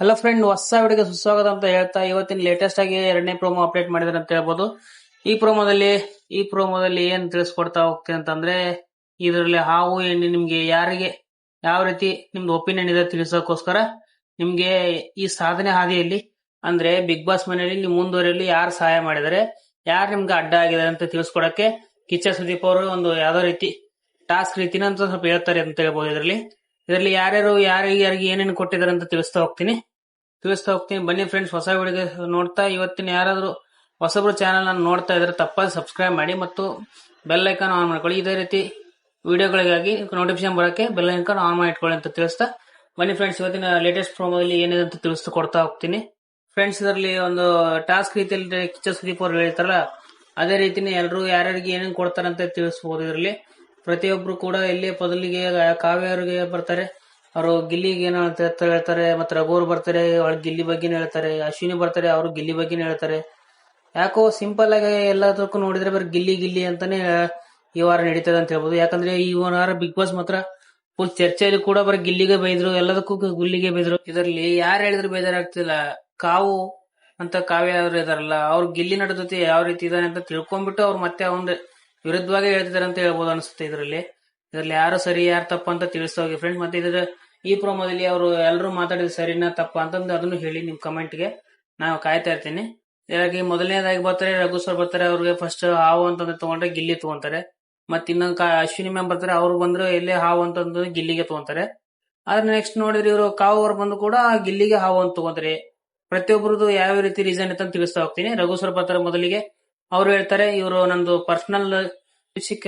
Hello friend ಹೊಸ ವಿಡಿಯೋಗೆ ಸುಸ್ವಾಗತ ಅಂತ ಹೇಳ್ತಾ ಇವತ್ತಿನ ಲೇಟೆಸ್ಟ್ ಆಗಿ ಎರಡನೇ ಪ್ರೋಮೋ ಅಪ್ಡೇಟ್ ಮಾಡಿದ್ರೆ ಅಂತ ಹೇಳ್ಬೋದು. ಈ ಪ್ರೋಮೋದಲ್ಲಿ ಈ ಪ್ರೋಮೋದಲ್ಲಿ ಏನ್ ತಿಳಿಸ್ಕೊಡ್ತಾ ಹೋಗ್ತೀನಿ ಅಂತಂದ್ರೆ, ಇದರಲ್ಲಿ ಹಾವು, ಎಣ್ಣೆ ನಿಮ್ಗೆ ಯಾರಿಗೆ, ಯಾವ ರೀತಿ ನಿಮ್ದು ಒಪಿನಿಯನ್ ಇದೆ ತಿಳಿಸೋಕೋಸ್ಕರ ನಿಮ್ಗೆ ಈ ಸಾಧನೆ ಹಾದಿಯಲ್ಲಿ, ಅಂದ್ರೆ ಬಿಗ್ ಬಾಸ್ ಮನೆಯಲ್ಲಿ ನೀವು ಮುಂದುವರಿಯಲು ಯಾರು ಸಹಾಯ ಮಾಡಿದರೆ ಯಾರು ನಿಮ್ಗೆ ಅಡ್ಡ ಆಗಿದೆ ಅಂತ ತಿಳಿಸ್ಕೊಡಕ್ಕೆ ಕಿಚ್ಚ ಸುದೀಪ್ ಅವರು ಒಂದು ಯಾವ್ದೋ ರೀತಿ ಟಾಸ್ಕ್ ರೀತಿನ ಅಂತ ಸ್ವಲ್ಪ ಹೇಳ್ತಾರೆ ಅಂತ ಹೇಳ್ಬೋದು ಇದರಲ್ಲಿ. ಇದರಲ್ಲಿ ಯಾರ್ಯಾರು ಯಾರಿಗೆ ಯಾರಿಗೆ ಏನೇನು ಕೊಟ್ಟಿದ್ದಾರೆ ಅಂತ ತಿಳಿಸ್ತಾ ಹೋಗ್ತೀನಿ. ತಿಳಿಸ್ತಾ ಹೋಗ್ತೀನಿ. ಬನ್ನಿ ಫ್ರೆಂಡ್ಸ್ ಹೊಸ ವಿಡಿಯೋ ನೋಡ್ತಾ, ಇವತ್ತಿನ ಯಾರಾದರೂ ಹೊಸಬ್ರು ಚಾನಲ್ ನೋಡ್ತಾ ಇದ್ರೆ ತಪ್ಪಾಗಿ ಸಬ್ಸ್ಕ್ರೈಬ್ ಮಾಡಿ ಮತ್ತು ಬೆಲ್ ಐಕಾನ್ ಆನ್ ಮಾಡ್ಕೊಳ್ಳಿ. ಇದೇ ರೀತಿ ವಿಡಿಯೋಗಳಿಗಾಗಿ ನೋಟಿಫಿಕೇಶನ್ ಬರೋಕ್ಕೆ ಬೆಲ್ ಐಕಾನ್ ಆನ್ ಮಾಡಿ ಇಟ್ಕೊಳ್ಳಿ ಅಂತ ತಿಳಿಸ್ತಾ. ಬನ್ನಿ ಫ್ರೆಂಡ್ಸ್ ಇವತ್ತಿನ ಲೇಟೆಸ್ಟ್ ಪ್ರೋಮೋದಲ್ಲಿ ಏನಿದೆ ಅಂತ ತಿಳಿಸ್ತು ಕೊಡ್ತಾ ಹೋಗ್ತೀನಿ. ಫ್ರೆಂಡ್ಸ್ ಇದರಲ್ಲಿ ಒಂದು ಟಾಸ್ಕ್ ರೀತಿಯಲ್ಲಿ ಕಿಚ್ಚ ಸುದೀಪ್ ಅವರು ಹೇಳ್ತಾರಲ್ಲ ಅದೇ ರೀತಿನೇ ಎಲ್ಲರೂ ಯಾರ್ಯಾರಿಗೆ ಏನೇನು ಕೊಡ್ತಾರಂತ ಅಂತ ತಿಳಿಸ್ಬೋದು ಇದರಲ್ಲಿ. ಪ್ರತಿಯೊಬ್ರು ಕೂಡ ಇಲ್ಲಿ ಪದಲಿಗೆ ಕಾವ್ಯ ಅವರಿಗೆ ಬರ್ತಾರೆ. ಅವರು ಗಿಲ್ಲಿಗೆ ಏನೋ ಅಂತ ಹೇಳ್ತಾರೆ, ಮತ್ತೆ ರಘುವರು ಬರ್ತಾರೆ ಅವ್ರ ಗಿಲ್ಲಿ ಬಗ್ಗೆನೇ ಹೇಳ್ತಾರೆ, ಅಶ್ವಿನಿ ಬರ್ತಾರೆ, ಅವರು ಗಿಲ್ಲಿ ಬಗ್ಗೆನೇ ಹೇಳ್ತಾರೆ. ಯಾಕೋ ಸಿಂಪಲ್ ಆಗಿ ಎಲ್ಲದಕ್ಕೂ ನೋಡಿದ್ರೆ ಬರೀ ಗಿಲ್ಲಿ ಗಿಲ್ಲಿ ಅಂತಾನೆ, ಈ ವಾರ ನಡೀತದೆ ಅಂತ ಹೇಳ್ಬೋದು. ಯಾಕಂದ್ರೆ ಈ ವಾರ ಬಿಗ್ ಬಾಸ್ ಮಾತ್ರ ಫುಲ್ ಚರ್ಚೆಯಲ್ಲಿ ಕೂಡ ಬರೀ ಗಿಲ್ಲಿಗೆ ಬೈದ್ರು, ಎಲ್ಲದಕ್ಕೂ ಗುಲ್ಲಿಗೆ ಬೈದ್ರು. ಇದರಲ್ಲಿ ಯಾರು ಹೇಳಿದ್ರು ಬೇಜಾರಾಗ್ತಿಲ್ಲ. ಕಾವು ಅಂತ ಕಾವ್ಯ ಇದಾರಲ್ಲ, ಅವ್ರು ಗಿಲ್ಲಿ ನಡ ಜೊತೆ ಯಾವ ರೀತಿ ಇದಾನೆ ಅಂತ ತಿಳ್ಕೊಂಡ್ಬಿಟ್ಟು ಅವ್ರು ಮತ್ತೆ ಅವನ ವಿರುದ್ಧವಾಗಿ ಹೇಳ್ತಿದ್ದಾರೆ ಅಂತ ಹೇಳ್ಬೋದು ಅನಿಸುತ್ತೆ ಇದರಲ್ಲಿ. ಇದರಲ್ಲಿ ಯಾರು ಸರಿ, ಯಾರು ತಪ್ಪ ಅಂತ ತಿಳಿಸೋಗಿ ಫ್ರೆಂಡ್ ಮತ್ತೆ ಇದರ ಈ ಪ್ರೋಮೋದಲ್ಲಿ ಅವರು ಎಲ್ಲರೂ ಮಾತಾಡಿದ ಸರಿನಾ ತಪ್ಪ ಅಂತಂದು ಅದನ್ನು ಹೇಳಿ ನಿಮ್ ಕಮೆಂಟ್ಗೆ ನಾವು ಕಾಯ್ತಾ ಇರ್ತೀನಿ. ಇದಾಗಿ ಮೊದಲನೇದಾಗಿ ಬರ್ತಾರೆ, ರಘು ಸರ್ ಬರ್ತಾರೆ, ಅವ್ರಿಗೆ ಫಸ್ಟ್ ಹಾವು ಅಂತಂದ್ರೆ ತಗೊಂಡ್ರೆ ಗಿಲ್ಲಿ ತಗೊಂತಾರೆ. ಮತ್ತೆ ಇನ್ನೊಂದು ಅಶ್ವಿನಿ ಮ್ಯಾಮ್ ಬರ್ತಾರೆ, ಅವ್ರು ಬಂದ್ರೆ ಎಲ್ಲೇ ಹಾವು ಅಂತಂದ್ರೆ ಗಿಲ್ಲಿಗೆ ತಗೊಂತಾರೆ. ಆದ್ರೆ ನೆಕ್ಸ್ಟ್ ನೋಡಿದ್ರೆ ಇವರು ಕಾವು ಅವ್ರು ಬಂದು ಕೂಡ ಗಿಲ್ಲಿಗೆ ಹಾವು ಅಂತ ತಗೊಂತಾರೆ. ಪ್ರತಿಯೊಬ್ಬರದು ಯಾವ ರೀತಿ ರೀಸನ್ ಅಂತ ತಿಳಿಸ್ತಾ ಹೋಗ್ತೀನಿ. ರಘು ಸರ್ ಬರ್ತಾರೆ ಮೊದಲಿಗೆ. ಅವ್ರು ಹೇಳ್ತಾರೆ, ಇವರು ನಂದು ಪರ್ಸನಲ್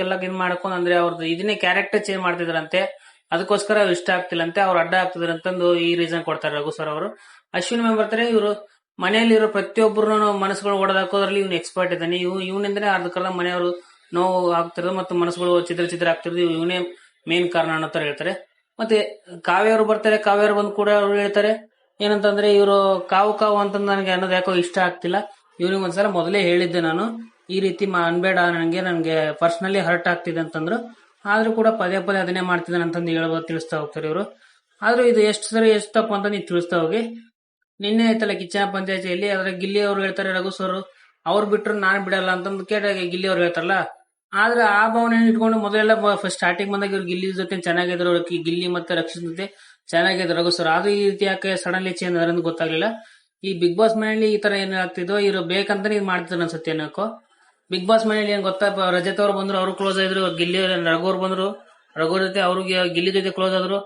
ಎಲ್ಲ ಇದ್ ಮಾಡ್ಕೊಂಡು ಅಂದ್ರೆ ಅವ್ರದ್ದು ಇದನ್ನೇ ಕ್ಯಾರೆಕ್ಟರ್ ಚೇಂಜ್ ಮಾಡ್ತಿದ್ರಂತೆ. ಅದಕ್ಕೋಸ್ಕರ ಅವ್ರು ಇಷ್ಟ ಆಗ್ತಿಲ್ಲಂತೆ, ಅವ್ರು ಅಡ್ಡ ಆಗ್ತಿದ್ರು ಅಂತಂದು ಈ ರೀಸನ್ ಕೊಡ್ತಾರೆ ರಘು ಸರ್ ಅವರು. ಅಶ್ವಿನ್ ಮ್ಯಾಮ್ ಬರ್ತಾರೆ, ಇವರು ಮನೆಯಲ್ಲಿರೋ ಪ್ರತಿಯೊಬ್ಬರು ಮನಸ್ಸುಗಳು ಹೊಡೆದಾಕೋದ್ರಲ್ಲಿ ಇವ್ನು ಎಕ್ಸ್ಪರ್ಟ್ ಇದ್ದಾನೆ. ಇವ್ ಇವನಿಂದನೇ ಅದಕ್ಕಲ್ಲ ಮನೆಯವರು ನೋವು ಆಗ್ತಿರೋದು ಮತ್ತು ಮನಸ್ಸುಗಳು ಚಿತ್ರ ಚಿತ್ರ ಆಗ್ತಿರೋದು ಇವನೇ ಮೇನ್ ಕಾರಣ ಅನ್ನೋ ತರ ಹೇಳ್ತಾರೆ. ಮತ್ತೆ ಕಾವ್ಯ ಅವರು ಬರ್ತಾರೆ ಕಾವ್ಯವ್ರು ಬಂದು ಕೂಡ ಅವ್ರು ಹೇಳ್ತಾರೆ. ಏನಂತಂದ್ರೆ ಇವರು ಕಾವು ಕಾವು ಅಂತ ನನಗೆ ಅನ್ನೋದು ಯಾಕೋ ಇಷ್ಟ ಆಗ್ತಿಲ್ಲ. ಇವ್ರಿಗೆ ಒಂದ್ಸಲ ಮೊದಲೇ ಹೇಳಿದ್ದೆ ನಾನು, ಈ ರೀತಿ ಅನ್ಬೇಡ ನನಗೆ ನನಗೆ ಪರ್ಸ್ನಲಿ ಹರ್ಟ್ ಆಗ್ತಿದೆ ಅಂತಂದ್ರು. ಆದ್ರೂ ಕೂಡ ಪದೇ ಪದೇ ಅದನ್ನೇ ಮಾಡ್ತಿದ್ದಾನೆ ಅಂತಂದು ಹೇಳ್ಬೋದು, ತಿಳಿಸ್ತಾ ಹೋಗ್ತಾರೆ ಇವರು. ಆದ್ರೂ ಇದು ಎಷ್ಟು ಸರಿ ಎಷ್ಟು ತಪ್ಪು ಅಂತ ನೀವು ತಿಳಿಸ್ತಾ ಹೋಗಿ. ನಿನ್ನೆ ಆಯ್ತಲ್ಲ ಕಿಚ್ಚನ ಪಂಚಾಯತಿಯಲ್ಲಿ ಅದ್ರ ಗಿಲ್ಲಿ ಅವ್ರು ಹೇಳ್ತಾರೆ, ರಘು ಸರ್, ಅವ್ರು ಬಿಟ್ಟರು ನಾನು ಬಿಡಲ್ಲ ಅಂತಂದು ಕೇಳ ಗಿಲ್ಲಿ ಅವ್ರು ಹೇಳ್ತಾರಲ್ಲ. ಆದ್ರೆ ಆ ಭಾವನೆ ಇಟ್ಕೊಂಡು ಮೊದಲೆಲ್ಲ ಫಸ್ಟ್ ಸ್ಟಾರ್ಟಿಂಗ್ ಬಂದಾಗ ಇವ್ರು ಗಿಲ್ಲಿ ಜೊತೆ ಚೆನ್ನಾಗಿದ್ರು ಗಿಲ್ಲಿ ಮತ್ತೆ ರಕ್ಷಿಸ್ ಜೊತೆ ಚೆನ್ನಾಗಿದ್ರು, ರಘು ಸರ್. ಅದು ಈ ರೀತಿ ಯಾಕೆ ಸಡನ್ಲಿ ಚೇಂಜ್ ಅಂತ ಗೊತ್ತಾಗ್ಲಿಲ್ಲ. ಈ ಬಿಗ್ ಬಾಸ್ ಮನೆಯಲ್ಲಿ ಈ ತರ ಏನಾಗ್ತಿದೋ ಇವ್ರು ಬೇಕಂತಾನೆ ಇದು ಮಾಡ್ತಿದ್ರು ಅನ್ಸುತ್ತೆ ಏನಕ್ಕ ಬಿಗ್ ಬಾಸ್ ಮನೆಯಲ್ಲಿ ಏನ್ ಗೊತ್ತಾ ರಜತ್ ಅವ್ರು ಬಂದ್ರು, ಅವರು ಕ್ಲೋಸ್ ಆದ್ರು ಗಿಲ್ಲಿ ರಘು ಅವ್ರು ಬಂದ್ರು. ರಘು ಜೊತೆ ಅವ್ರಿಗೆ ಗಿಲ್ಲಿ ಜೊತೆ ಕ್ಲೋಸ್ ಆದ್ರು.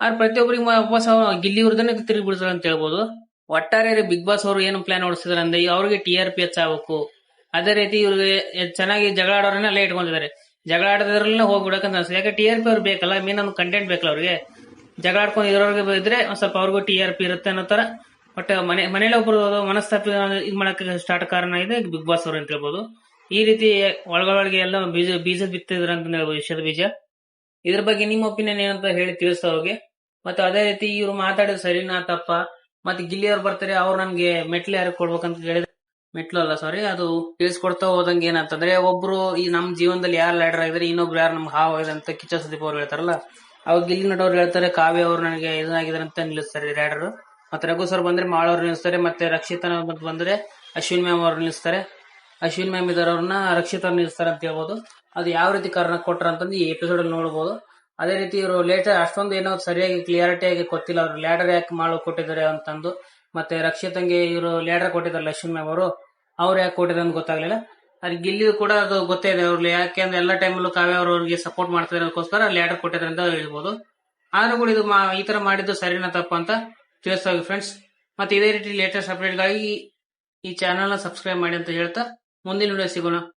ಆದ್ರೆ ಪ್ರತಿಯೊಬ್ಬರಿಗೆ ವಾಪಸ್ ಗಿಲ್ಲಿ ಅವ್ರದನ್ನೇ ತಿರುಗಿ ಬಿಡ್ತಾರೆ ಅಂತ ಹೇಳ್ಬೋದು. ಒಟ್ಟಾರೆ ಬಿಗ್ ಬಾಸ್ ಅವರು ಏನು ಪ್ಲಾನ್ ಓಡಿಸಿದ್ರೆ ಅಂದ್ರೆ, ಅವ್ರಿಗೆ ಟಿ ಆರ್ ಪಿ ಹೆಚ್ಚಾಗಬೇಕು. ಅದೇ ರೀತಿ ಇವ್ರಿಗೆ ಚೆನ್ನಾಗಿ ಜಗಳ ಆಡೋರನ್ನ ಅಲ್ಲೇ ಇಟ್ಕೊಂಡಿದ್ದಾರೆ. ಜಗಳ ಆಡೋದ್ರಲ್ಲೇ ಹೋಗ್ಬಿಡಕಂತ ಅನ್ಸುತ್ತೆ. ಯಾಕೆ ಟಿ ಆರ್ ಪಿ ಅವ್ರು ಬೇಕಲ್ಲ ಮೇನ್ ಒಂದು ಕಂಟೆಂಟ್ ಬೇಕಲ್ಲ ಅವ್ರಿಗೆ. ಜಗಳ ಆಡ್ಕೊಂಡು ಇರೋರಿಗೆ ಇದ್ರೆ ಸ್ವಲ್ಪ ಅವ್ರಿಗೂ ಟಿ ಆರ್ ಪಿ ಇರುತ್ತೆ ಅನ್ನೋ ತರ ಬಟ್ ಮನೆ ಮನೇಲಿ ಒಬ್ರು ಮನಸ್ತಾಪ ಇದ್ ಮಾಡಕ್ಕೆ ಸ್ಟಾರ್ಟ್ ಕಾರಣ ಇದೆ? ಬಿಗ್ ಬಾಸ್ ಅವರು ಅಂತ ಹೇಳ್ಬೋದು. ಈ ರೀತಿ ಒಳಗೊಳಗೆ ಎಲ್ಲ ಬೀಜ ಬೀಜ ಬಿತ್ತಿದ್ರ ಅಂತ ಹೇಳ್ಬೋದು ವಿಷಯದ ಬೀಜ. ಇದ್ರ ಬಗ್ಗೆ ನಿಮ್ಮ ಒಪಿನಿಯನ್ ಏನಂತ ಹೇಳಿ ತಿಳಿಸ್ತಾ ಹೋಗಿ. ಮತ್ತೆ ಅದೇ ರೀತಿ ಇವ್ರು ಮಾತಾಡೋದು ಸರಿನಾ ತಪ್ಪ? ಮತ್ತೆ ಗಿಲ್ಲಿ ಅವ್ರು ಬರ್ತಾರೆ, ಅವ್ರು ನಮ್ಗೆ ಮೆಟ್ಲು ಯಾರು ಕೊಡ್ಬೇಕಂತ ಹೇಳಿದ್ರೆ ಮೆಟ್ಲು ಅಲ್ಲ ಸಾರಿ ಅದು ತಿಳಿಸ್ಕೊಡ್ತಾ ಹೋದಂಗೆ ಏನಂತಂದ್ರೆ, ಒಬ್ರು ಈ ನಮ್ ಜೀವನದಲ್ಲಿ ಯಾರು ಲೈಡರ್ ಆಗಿದ್ರೆ ಇನ್ನೊಬ್ರು ಯಾರು ನಮ್ಗೆ ಹಾವು ಆಗಿದೆ ಅಂತ ಕಿಚ್ಚ ಸುದೀಪ್ ಅವ್ರು ಹೇಳ್ತಾರಲ್ಲ? ಅವಾಗ ಗಿಲ್ಲಿ ನಟವ್ರು ಹೇಳ್ತಾರೆ, ಕಾವ್ಯ ಅವ್ರು ನನಗೆ ಇದಾಗಿದ್ದಾರೆ ಅಂತ ನಿಲ್ಲಿಸ್ತಾರೆ ರೈಡರ್ ಮತ್ತೆ ರಘು ಸರ್ ಬಂದ್ರೆ ಮಾಳವ್ರು ನಿಲ್ಲಿಸ್ತಾರೆ ಮತ್ತೆ ರಕ್ಷಿತನ ಬಂದ್ರೆ ಅಶ್ವಿನ್ ಮ್ಯಾಮ್ ಅವ್ರು ನಿಲ್ಲಿಸ್ತಾರೆ ಅಶ್ವಿನ್ ಮ್ಯಾಮ್ ಇದ್ದಾರವ್ರನ್ನ ರಕ್ಷಿತ ಅವ್ರು ನಿಲ್ಲಿಸ್ತಾರೆ ಅಂತ ಹೇಳ್ಬೋದು. ಅದು ಯಾವ ರೀತಿ ಕಾರಣ ಕೊಟ್ರ ಅಂತಂದು ಈ ಎಪಿಸೋಡ್ ಅಲ್ಲಿ ನೋಡಬಹುದು ಅದೇ ರೀತಿ ಇವರು ಲೇಟರ್ ಅಷ್ಟೊಂದು ಏನೋ ಸರಿಯಾಗಿ ಕ್ಲಿಯಾರಿಟಿ ಆಗಿ ಗೊತ್ತಿಲ್ಲ ಅವ್ರು ಲ್ಯಾಡರ್ ಯಾಕೆ ಮಾಳು ಕೊಟ್ಟಿದ್ದಾರೆ ಅಂತಂದು. ಮತ್ತೆ ರಕ್ಷಿತಂಗೆ ಇವರು ಲ್ಯಾಡರ್ ಕೊಟ್ಟಿದ್ದಾರೆ ಅಶ್ವಿನ್ ಮ್ಯಾಮ್ ಅವರು, ಅವ್ರು ಯಾಕೆ ಕೊಟ್ಟಿದ್ದಾರೆ ಅಂತ ಗೊತ್ತಾಗ್ಲಿಲ್ಲ. ಅದು ಗಿಲ್ಲಿ ಕೂಡ ಅದು ಗೊತ್ತೇ ಇದೆ ಅವ್ರು ಯಾಕೆ ಅಂದ್ರೆ ಎಲ್ಲ ಟೈಮಲ್ಲೂ ಕಾವ್ಯ ಅವರು ಅವ್ರಿಗೆ ಸಪೋರ್ಟ್ ಮಾಡ್ತಾರೆ ಅದಕ್ಕೋಸ್ಕರ ಲ್ಯಾಡರ್ ಕೊಟ್ಟಿದ್ದಾರೆ ಅಂತ ಹೇಳ್ಬೋದು. ಆದ್ರೂ ಕೂಡ ಇದು ಈ ತರ ಮಾಡಿದ್ದು ಸರಿನಾ ತಪ್ಪ ಅಂತ ತಿಳಿಸ್ತಾ ಫ್ರೆಂಡ್ಸ್ ಮತ್ತೆ ಇದೇ ರೀತಿ ಲೇಟೆಸ್ಟ್ ಅಪ್ಡೇಟ್ಗಾಗಿ ಈ ಚಾನಲ್ನ ಸಬ್ಸ್ಕ್ರೈಬ್ ಮಾಡಿ ಅಂತ ಹೇಳ್ತಾ ಮುಂದಿನ ವಿಡಿಯೋ ಸಿಗೋಣ